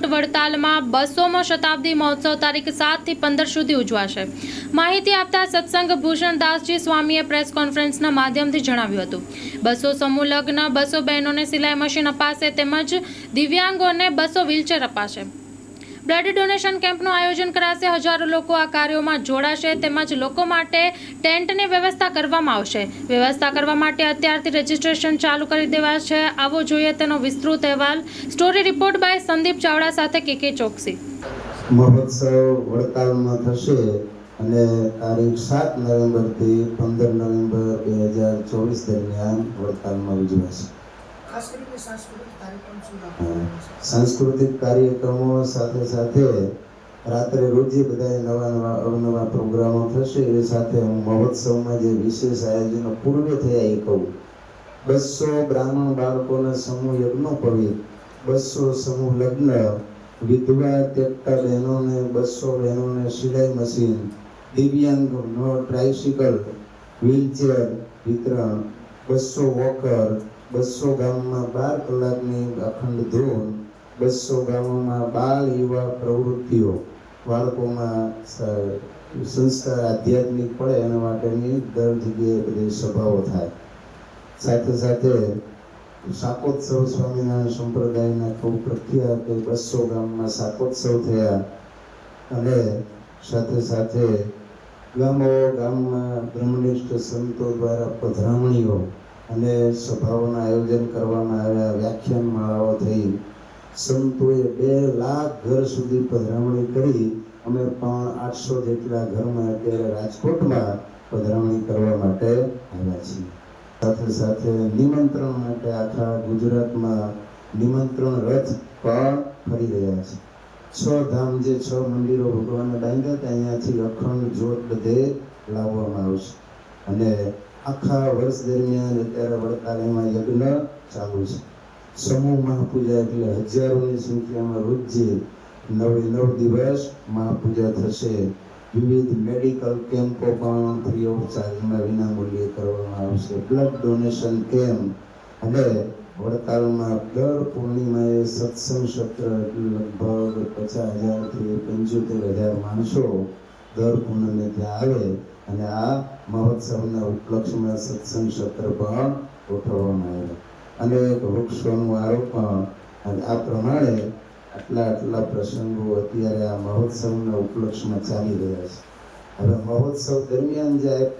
રાજકોટ વડતાલમાં બસોમો શતાબ્દી મહોત્સવ તારીખ સાતથી પંદર સુધી ઉજવાશે. માહિતી આપતા સત્સંગ ભૂષણદાસજી સ્વામીએ પ્રેસ કોન્ફરન્સના માધ્યમથી જણાવ્યું હતું. બસો સમૂહ લગ્ન, બસો બહેનોને સિલાઈ મશીન અપાશે તેમજ દિવ્યાંગોને બસો વ્હીલચેર અપાશે. બ્લડ ડોનેશન કેમ્પનું આયોજન કરાશે. હજારો લોકો આ કાર્યોમાં જોડાશે. તેમજ લોકો માટે ટેન્ટની વ્યવસ્થા કરવામાં આવશે. વ્યવસ્થા કરવા માટે અત્યારથી રજીસ્ટ્રેશન ચાલુ કરી દેવા છે આવો જોઈએ તેનો વિસ્તૃત અહેવાલ. Story report by Sandeep Chavda સાથે કેકે ચોકસી. મહોત્સવ વડતાલમાં થશે અને તારીખ સાત નવેમ્બરથી પંદર નવેમ્બર બે હજાર ચોવીસ દરમિયાન વડતાલમાં ઉજવાશે. સાંસ્કૃતિક કાર્યક્રમ સાથે સાથે રાત્રે રોજે બધા નવા નવા અવનવા પ્રોગ્રામો થશે. એ સાથે હું મહોત્સવમાં જે વિશેષ આયોજનો પૂર્વે થયા એ કહું. બસો બ્રાહ્મણ બાળકોના સમૂહ યજ્ઞોપવિત બસો સમૂહ લગ્ન. વિધવા તેકતા બહેનોને બસો બહેનોને સિલાઈ મશીન. દિવ્યાંગનો ટ્રાઇસિકલ વ્હીલચેર વિતરણ. બસો વોકર. બસો ગામમાં બાર કલાકની અખંડ ધોન, બસો ગામોમાં બાળ યુવા પ્રવૃત્તિઓ, બાળકોમાં સંસ્કાર આધ્યાત્મિક પડે એના માટેની દર જગ્યાએ બધી સભાઓ થાય. સાથે સાથે શાકોત્સવ સ્વામિનારાયણ સંપ્રદાયના ખૂબ પ્રખ્યાત બસો ગામમાં શાકોત્સવ થયા અને સાથે સાથે ગામો ગામમાં બ્રહ્મનિષ્ઠ સંતો દ્વારા પધરામણીઓ અને સભાઓના આયોજન કરવામાં આવ્યા, વ્યાખ્યાન માળાઓ થઈ. સંતોએ બે લાખ ઘર સુધી પધરામણી કરી. અમે પણ આઠસો જેટલા ઘરમાં અત્યારે રાજકોટમાં પધરામણી કરવા માટે આવ્યા છીએ. સાથે સાથે નિમંત્રણ માટે આખા ગુજરાતમાં નિમંત્રણ રથ પણ ફરી રહ્યા છે. છ ધામ જે છ મંદિરો ભગવાનને બાંધ્યા હતા અહીંયાથી અખંડ જોત બધે લાવવામાં આવશે. અને આખા વર્ષ દરમિયાન અત્યારે વડતાલીમાં યજ્ઞ ચાલુ છે. સમૂહ મહાપૂજા એટલે હજારોની સંખ્યામાં રોજે નવે નવ દિવસ મહાપૂજા થશે. વિવિધ મેડિકલ કેમ્પો પણ ફ્રી ઓફ ચાર્જમાં વિનામૂલ્યે કરવામાં આવશે. બ્લડ ડોનેશન કેમ્પ અને વડતાલમાં દર પૂર્ણિમાએ સત્સંગ સત્ર લગભગ પચાસ હજારથી પંચોતેર હજાર માણસો દર પૂર્ણિમે ત્યાં આવે અને આ મહોત્સવના ઉપલક્ષમાં સત્સંગ સત્ર પણ ગોઠવવામાં આવ્યા અને એક વૃક્ષોનું આરોપણ અને આ પ્રમાણે આટલા આટલા પ્રસંગો અત્યારે આ મહોત્સવના ઉપલક્ષમાં ચાલી રહ્યા છે. હવે મહોત્સવ દરમિયાન જે